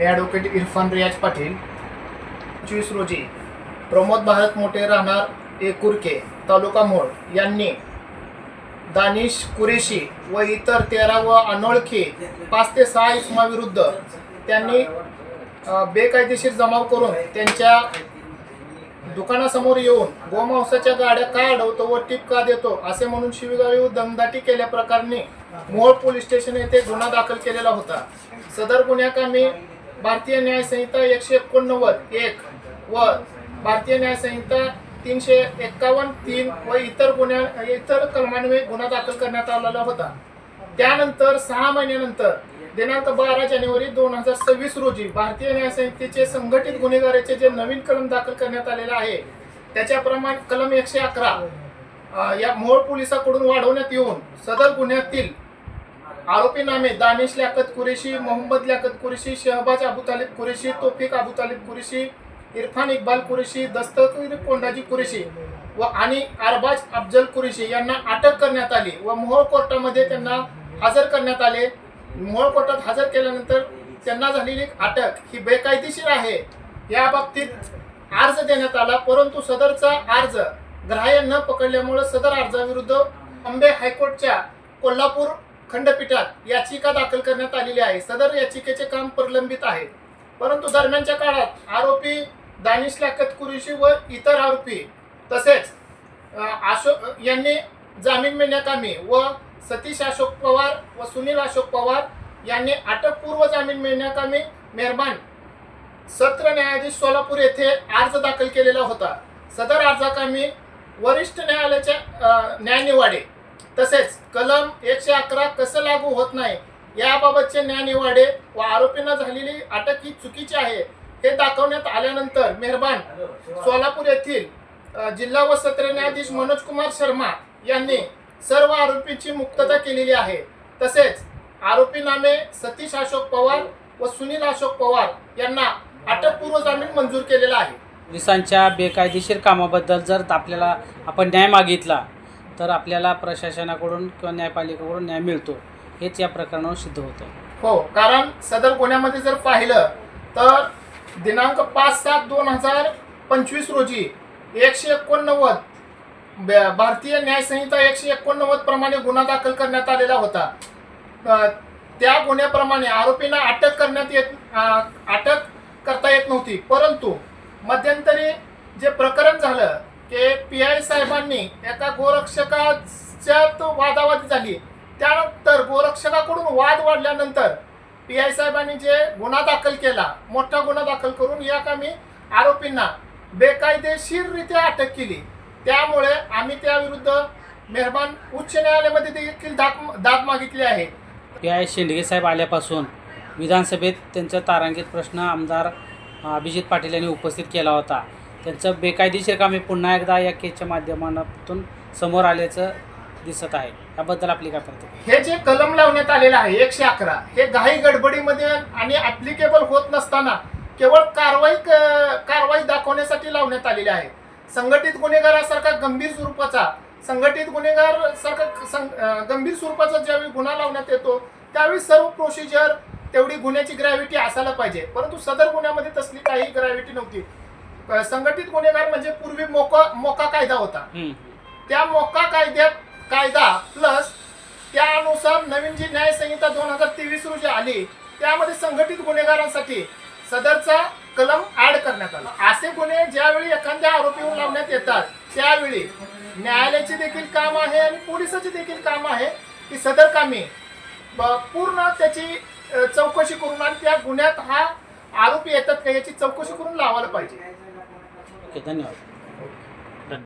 इरफान रियाज पाटील. पंचवीस रोजी प्रमोद भारत मोठे राहणार एकुरके तालुका मोड. यांनी दानिश कुरेशी व इतर तेरा व अनोळखी पाच ते सहा इसमाविरुद्ध त्यांनी बेकायदेशीर जमाव करून त्यांच्या दुकानासमोर येऊन गोमांसाच्या गाड्या का अडवतो व टीप का देतो असे म्हणून शिवीगाळी दमदाटी केल्या प्रकारे मोहोळ पोलीस स्टेशन येथे गुन्हा दाखल केलेला होता. सदर गुन्ह्याकामी भारतीय न्याय संहिता एकशे एकोणनव्वद एक व भारतीय न्याय संहिता तीनशे एक्कावन्न तीन व इतर गुन्ह्या इतर कलमांमुळे गुन्हा दाखल करण्यात आलेला होता. त्यानंतर सहा महिन्यानंतर दिनांक बारा जानेवारी दोन हजार सव्वीस रोजी भारतीय न्याय संहितेचे संघटित गुन्हेगाराचे जे नवीन कलम दाखल करण्यात आलेला आहे त्याच्याप्रमाणे कलम एकशे अकरा या मोहोळ पोलिसाकडून वाढवण्यात येऊन सदर गुन्ह्यातील आरोपी नामे दानिश लियाकत कुरेशी मोहम्मद लियाकत कुरेशी शहबाज अबू तालिब कुरेशी तोफिक अबू तालिब कुरेशी इरफान इक्बाल कुरेशी दस्तक कोंडाजी कुरेशी व आणि अरबाज अफजल कुरेशी यांना अटक करण्यात आली व मोहोळ कोर्टामध्ये त्यांना हजर करण्यात आले. मोहोळ कोर्टात हजर केल्यानंतर त्यांना झालेली अटक ही बेकायदेशीर आहे. या बाबतीत अर्ज देण्यात आला परंतु सदरचा अर्ज ग्राह्य न पकडल्यामुळे सदर अर्जाविरुद्ध अंबे हायकोर्टच्या कोल्हापूर खंडपीठात याचिका दाखल करण्यात आलेली आहे. सदर याचिकेचे काम प्रलंबित आहे. परंतु दरम्यानच्या काळात आरोपी दानिश लाकत कुरेशी व इतर आरोपी तसेच अशोक यांनी जामीन मिळण्याकामी व सतीश अशोक पवार व सुनील अशोक पवार यांनी अटकपूर्व जामीन मिळण्याकामी मेहरबान सत्र न्यायाधीश सोलापूर येथे अर्ज दाखल केलेला होता. सदर अर्जाकामी वरिष्ठ न्यायालयाच्या न्यायनिवाडे तसेच कलम एकशे अकरा कसं लागू होत नाही? याबाबतचे न्यायनिवाडे व आरोपींना झालेली अटक ही चुकीची आहे. हे दाखवण्यात आल्यानंतर मेहरबान सोलापूर येथील जिल्हा व सत्र न्यायाधीश मनोज कुमार शर्मा यांनी सर्व आरोपींची मुक्तता केलेली आहे. तसेच आरोपी नामे सतीश अशोक पवार व सुनील अशोक पवार यांना अटकपूर्व जामीन मंजूर केलेला आहे. पोलिसांच्या बेकायदेशीर कामाबद्दल जर आपल्याला आपण न्याय मागितला तर आपल्याला प्रशासनाकडून किंवा न्यायपालिकेकडून न्याय मिळतो. हेच या प्रकरणावर सिद्ध होतं. हो कारण सदर गुन्ह्यामध्ये जर पाहिलं तर दिनांक पाच सात दोन हजार पंचवीस रोजी एकशे एकोणनव्वद ब- भारतीय न्याय संहिता एकशे एकोणनव्वद प्रमाणे गुन्हा दाखल करण्यात आलेला होता. त्या गुन्ह्याप्रमाणे आरोपींना अटक करण्यात येत अटक करता येत नव्हती. परंतु मध्यंतरी जे प्रकरण झालं की पी आय साहेबांनी एका गोरक्षकाच्या तो वादावादी झाली. त्यानंतर गोरक्षकाकडून वाद वाढल्यानंतर पी आय साहेबांनी जे गुन्हा दाखल केला मोठा गुन्हा दाखल करून या कामी आरोपींना बेकायदेशीररित्या अटक केली. त्यामुळे आम्ही त्याविरुद्ध मेहरबान उच्च न्यायालयामध्ये देखील दाद दाद मागितली आहे. पी आय शेंडगे साहेब आल्यापासून विधानसभेत त्यांचा तारांकित प्रश्न आमदार अभिजित पाटील यांनी उपस्थित केला होता. त्यांचं बेकायदेशीर कामे पुन्हा एकदा या केसच्या माध्यमातून समोर आल्याचं दिसत आहे. याबद्दल आपली काय प्रतिक्रिया? हे जे कलम लावण्यात आलेलं आहे एकशे अकरा हे घाई गडबडीमध्ये आणि ऍप्लिकेबल होत नसताना केवळ कारवाई क- कारवाई दाखवण्यासाठी लावण्यात आलेले आहे. संघटित गुन्हेगारासारखा गंभीर स्वरूपाचा संघटित गुन्हेगार सारखा सं- गंभीर स्वरूपाचा ज्यावेळी गुन्हा लावण्यात येतो त्यावेळी सर्व प्रोसिजर तेवढी गुन्ह्याची ग्रॅव्हिटी असायला पाहिजे. परंतु सदर गुन्ह्यामध्ये तसली काही ग्रॅव्हिटी नव्हती. संघटित गुन्हेगार म्हणजे पूर्वी मोका मोका कायदा होता. त्या मोका कायद्यात कायदा प्लस त्यानुसार नवीन जी न्याय संहिता दोन हजार तेवीस रोजी आली त्यामध्ये संघटित गुन्हेगारांसाठी सदरचा कलम ऍड करण्यात आला. असे गुन्हे ज्यावेळी एखाद्या आरोपीवर लावण्यात येतात त्यावेळी न्यायालयाचे देखील काम आहे आणि पोलिसाचे देखील काम आहे. की सदर कामी पूर्ण त्याची चौकशी करून आणि त्या गुन्ह्यात हा आरोपी येतात का याची चौकशी करून लावायला पाहिजे. ओके धन्यवाद.